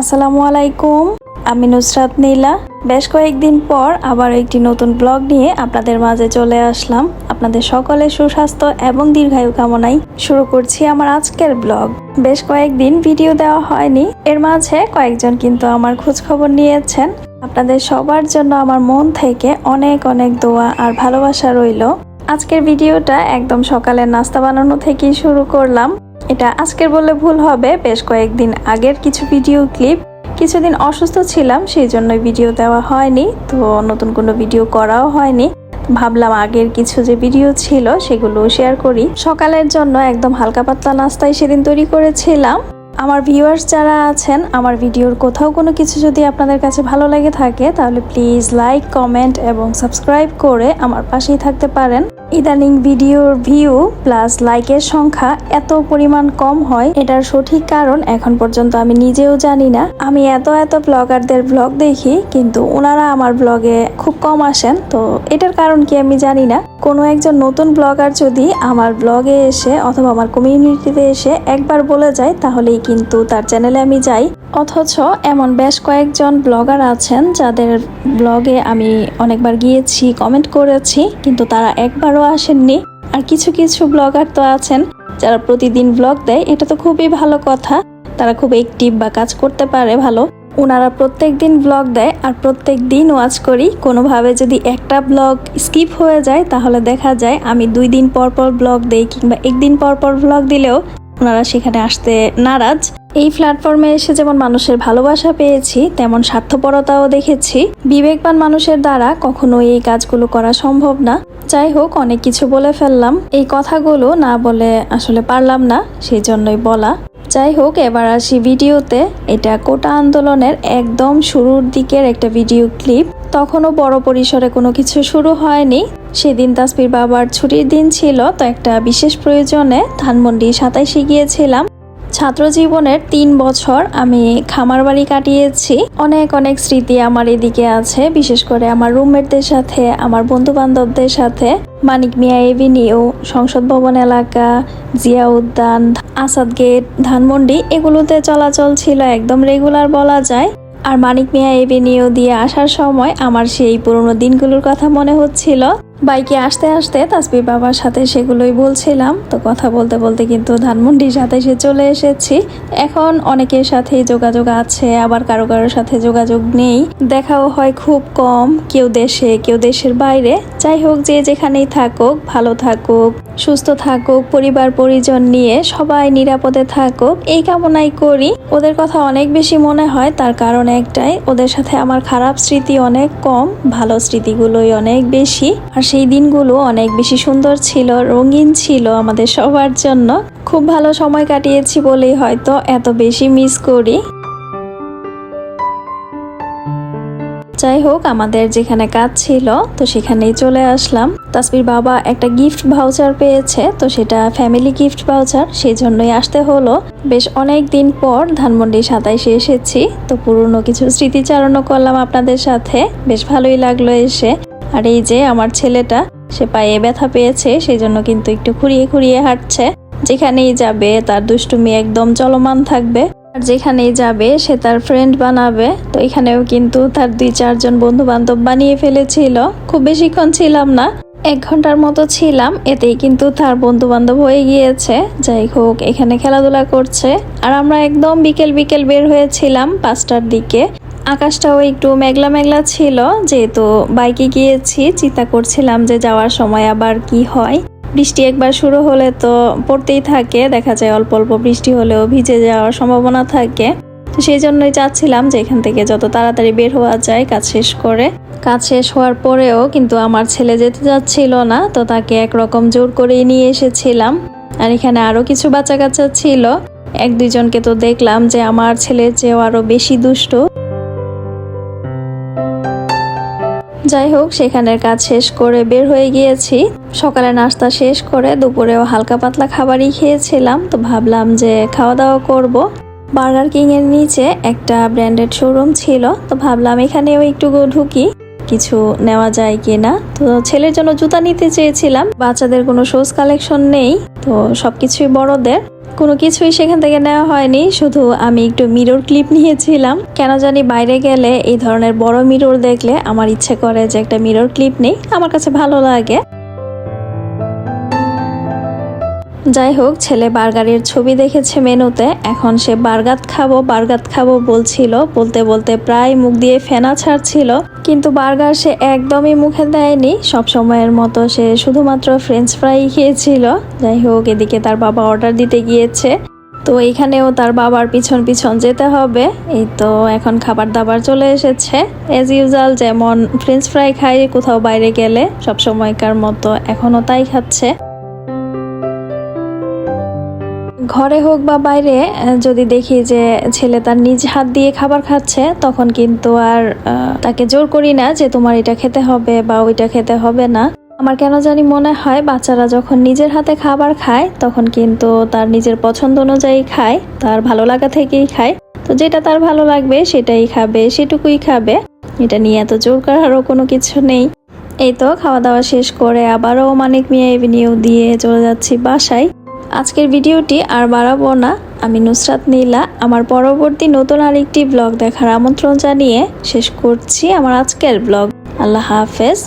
আসসালামু আলাইকুম, আমি নুসরাত নীলা। বেশ কয়েকদিন পর আবার একটি নতুন ব্লগ নিয়ে আপনাদের মাঝে চলে আসলাম। আপনাদের সকলের সুস্বাস্থ্য এবং দীর্ঘায়ু কামনায় শুরু করছি আমার আজকের ব্লগ। বেশ কয়েকদিন ভিডিও দেওয়া হয়নি, এর মাঝে কয়েকজন কিন্তু আমার খোঁজ খবর নিয়েছেন। আপনাদের সবার জন্য আমার মন থেকে অনেক অনেক দোয়া আর ভালোবাসা রইল। আজকের ভিডিওটা একদম সকালে নাস্তা বানানো থেকেই শুরু করলাম। এটা আজকের বললে ভুল হবে। বেশ কয়েকদিন আগের কিছু ভিডিও ক্লিপ কিছুদিন অসুস্থ ছিলাম, সেই জন্য ভিডিও দেওয়া হয়নি। তো নতুন কোনো ভিডিও করাও হয়নি। ভাবলাম আগের কিছু যে ভিডিও ছিল, সেগুলো শেয়ার করি। সকালের জন্য একদম হালকা পাতলা নাস্তায় সেদিন তৈরি করেছিলাম। আমার ভিউয়ার্স যারা আছেন, আমার ভিডিওর কোথাও কোনো কিছু যদি আপনাদের কাছে ভালো লাগে থাকে, তাহলে প্লিজ লাইক কমেন্ট এবং সাবস্ক্রাইব করে আমার পাশেই থাকতে পারেন। ইদানিং ভিডিওর ভিউ প্লাস লাইকের সংখ্যা এত পরিমাণ কম হয়, এটার সঠিক কারণ এখন পর্যন্ত আমি নিজেও জানি না। আমি এত এত ব্লগারদের ব্লগ দেখি, কিন্তু ওনারা আমার ব্লগে খুব কম আসেন, তো এটার কারণ কি আমি জানি না। কোনো একজন নতুন ব্লগার যদি আমার ব্লগে এসে অথবা আমার কমিউনিটিতে এসে একবার বলে যায়, তাহলেই কিন্তু তার চ্যানেলে আমি যাই। অথচ এমন বেশ কয়েকজন ব্লগার আছেন, যাদের ব্লগে আমি অনেকবার গিয়েছি কমেন্ট করেছি, কিন্তু তারা একবারও আসেননি। আর কিছু কিছু ব্লগার তো আছেন, যারা প্রতিদিন ব্লগ দেয়, এটা তো খুবই ভালো কথা। তারা খুব অ্যাক্টিভ বা কাজ করতে পারে ভালো। ওনারা প্রত্যেক দিন ব্লগ দেয়, আর প্রত্যেক দিন ওয়াচ করি। কোনোভাবে যদি একটা ব্লগ স্কিপ হয়ে যায়, তাহলে দেখা যায় আমি দুই দিন পর পর ব্লগ দেই, কিংবা একদিন পর পর ব্লগ দিলেও ওনারা সেখানে আসতে নারাজ। এই প্ল্যাটফর্মে এসে যেমন মানুষের ভালোবাসা পেয়েছি, তেমন স্বার্থপরতাও দেখেছি। বিবেকবান মানুষের দ্বারা কখনো এই কাজগুলো করা সম্ভব না। যাই হোক, অনেক কিছু বলে ফেললাম। এই কথাগুলো না বলে আসলে পারলাম না সেই জন্যই বলা। যাই হোক, এবার আসি ভিডিওতে। এটা কোটা আন্দোলনের একদম শুরুর দিকের একটা ভিডিও ক্লিপ। তখনও বড় পরিসরে কোনো কিছু শুরু হয়নি। সেদিন তাসপির বাবার ছুটির দিন ছিল, তো একটা বিশেষ প্রয়োজনে ধানমন্ডি সাতাইশে গিয়েছিলাম। ছাত্র জীবনের তিন বছর আমি খামার বাড়ি কাটিয়েছি। অনেক অনেক স্মৃতি আমার এদিকে আছে, বিশেষ করে আমার রুমমেটদের সাথে, আমার বন্ধু বান্ধবদের সাথে। মানিক মিয়া এভিনিউ, সংসদ ভবন এলাকা, জিয়া উদ্যান, আসাদ গেট, ধানমন্ডি, এগুলোতে চলাচল ছিল একদম রেগুলার বলা যায়। আর মানিক মিয়া এভিনিউ দিয়ে আসার সময় আমার সেই পুরনো দিনগুলোর কথা মনে হচ্ছিল। বাইকে আসতে আসতে তাসবির বাবার সাথে সেগুলোই বলছিলাম। তো কথা বলতে বলতে কিন্তু ধানমন্ডির সাথে সে চলে এসেছি। এখন অনেকের সাথে যোগাযোগ আছে, আবার কারও কারোর সাথে যোগাযোগ নেই। দেখাও হয় খুব কম, কেউ দেশে, কেউ দেশের বাইরে। যাই হোক, যে যেখানেই থাকুক, ভালো থাকুক, সুস্থ থাকুক, পরিবার পরিজন নিয়ে সবাই নিরাপদে থাকুক, এই কামনাই করি। ওদের কথা অনেক বেশি মনে হয়, তার কারণ একটাই, ওদের সাথে আমার খারাপ স্মৃতি অনেক কম, ভালো স্মৃতিগুলোই অনেক বেশি। আর সেই দিনগুলো অনেক বেশি সুন্দর ছিল, রঙিন ছিল আমাদের সবার জন্য। খুব ভালো সময় কাটিয়েছি বলেই হয়তো এত বেশি মিস করি। যাই হোক, আমাদের যেখানে কাজ ছিল, তো সেখানেই চলে আসলাম। তাসবির বাবা একটা গিফট ভাউচার পেয়েছে, তো সেটা ফ্যামিলি গিফট ভাউচার সেই জন্যই আসতে হলো। বেশ অনেক দিন পর ধানমন্ডি সাতাইশে এসেছি, তো পুরনো কিছু স্মৃতিচারণও করলাম আপনাদের সাথে। বেশ ভালোই লাগল এসে। আর এই যে আমার ছেলেটা, সে পায়ে ব্যথা পেয়েছে সেই জন্য কিন্তু একটু খুঁড়িয়ে খুঁড়িয়ে হাঁটছে। যেখানেই যাবে, তার দুষ্টুমি একদম চলমান থাকবে। আর যেখানেই যাবে, সে তার ফ্রেন্ড বানাবে। তো এখানেও কিন্তু তার দুই চারজন বন্ধু বান্ধব বানিয়ে ফেলেছিল। খুব বেশিক্ষণ ছিলাম না, এক ঘণ্টার মতো ছিলাম। এতেই কিন্তু তার বন্ধু বান্ধব হয়ে গিয়েছে। যাই হোক, এখানে খেলাধুলা করছে। আর আমরা একদম বিকেল বিকেল বের হয়েছিলাম পাঁচটার দিকে। আকাশটাও একটু মেঘলা মেঘলা ছিল, যেহেতু বাইকে গিয়েছি, চিন্তা করছিলাম যে যাওয়ার সময় আবার কি হয়। বৃষ্টি একবার শুরু হলে তো পড়তেই থাকে, দেখা যায় অল্প অল্প বৃষ্টি হলেও ভিজে যাওয়ার সম্ভাবনা থাকে। তো সেই জন্যই চাচ্ছিলাম যে এখান থেকে যত তাড়াতাড়ি বের হওয়া যায়, কাজ শেষ করে। কাজ শেষ হওয়ার পরেও কিন্তু আমার ছেলে যেতে যাচ্ছিল না, তো তাকে একরকম জোর করেই নিয়ে এসেছিলাম। আর এখানে আরও কিছু বাচ্চা কাচ্চা ছিল। এক দুইজনকে তো দেখলাম যে আমার ছেলের চেয়েও আরও বেশি দুষ্ট। যাই হোক, সেখানের কাজ শেষ করে বের হয়ে গিয়েছি। সকালে নাস্তা শেষ করে দুপুরেও হালকা পাতলা খাবারই খেয়েছিলাম, তো ভাবলাম যে খাওয়া দাওয়া করব। বার্গার কিং এর নিচে একটা ব্র্যান্ডেড শোরুম ছিল, তো ভাবলাম এখানেও একটু ঢুকি। কিছু নেওয়া যায় কিনা? তো ছেলের জন্য জুতা নিতে চেয়েছিলাম, বাচ্চাদের কোনো শোজ কালেকশন নেই, তো সবকিছুই বড়দের। কোনো কিছুই সেখান থেকে নেওয়া হয়নি। শুধু আমি একটু মিরর ক্লিপ নিয়েছিলাম। কেন জানি বাইরে গেলে এই ধরনের বড় মিরর দেখলে আমার ইচ্ছে করে যে একটা মিরর ক্লিপ নেই। আমার কাছে ভালো লাগে। যাই হোক, ছেলে বার্গারের ছবি দেখেছে মেনুতে। এখন সে বার্গাত খাব বার্গাত খাব বলছিল। বলতে বলতে প্রায় মুখ দিয়ে ফেনা ছাড়ছিল। কিন্তু বার্গার সে একদমই মুখে দেয়নি। সব সময়ের মতো সে শুধুমাত্র ফ্রেঞ্চ ফ্রাই খেয়েছিল। যাই হোক, এদিকে তার বাবা অর্ডার দিতে গিয়েছে। তো এখানেও তার বাবার পিছন পিছন যেতে হবে। এই তো এখন খাবার দাবার চলে এসেছে। এজ ইউজাল যেমন ফ্রেঞ্চ ফ্রাই খাই কোথাও বাইরে গেলে সব সময়কার মতো এখনও তাই খাচ্ছে। ঘরে হোক বা বাইরে যদি দেখি যে ছেলে তার নিজ হাত দিয়ে খাবার খাচ্ছে, তখন কিন্তু আর তাকে জোর করি না যে তোমার এটা খেতে হবে বা ওইটা খেতে হবে না। আমার কেন জানি মনে হয়, বাচ্চারা যখন নিজের হাতে খাবার খায়, তখন কিন্তু তার নিজের পছন্দ অনুযায়ী খায়, তার ভালো লাগা থেকেই খায়। তো যেটা তার ভালো লাগবে, সেটাই খাবে, সেটুকুই খাবে। এটা নিয়ে এত জোর করারও কোনো কিছু নেই। এই তো, খাওয়া দাওয়া শেষ করে আবারও মানিক মিয়া এভিনিউ দিয়ে চলে যাচ্ছি বাসায়। আজকের ভিডিওটি আর বাড়াবো না। আমি নুসরাত নীলা, আমার পরবর্তী নতুন আরেকটি ব্লগ দেখার আমন্ত্রণ জানিয়ে শেষ করছি আমার আজকের ব্লগ। আল্লাহ হাফেজ।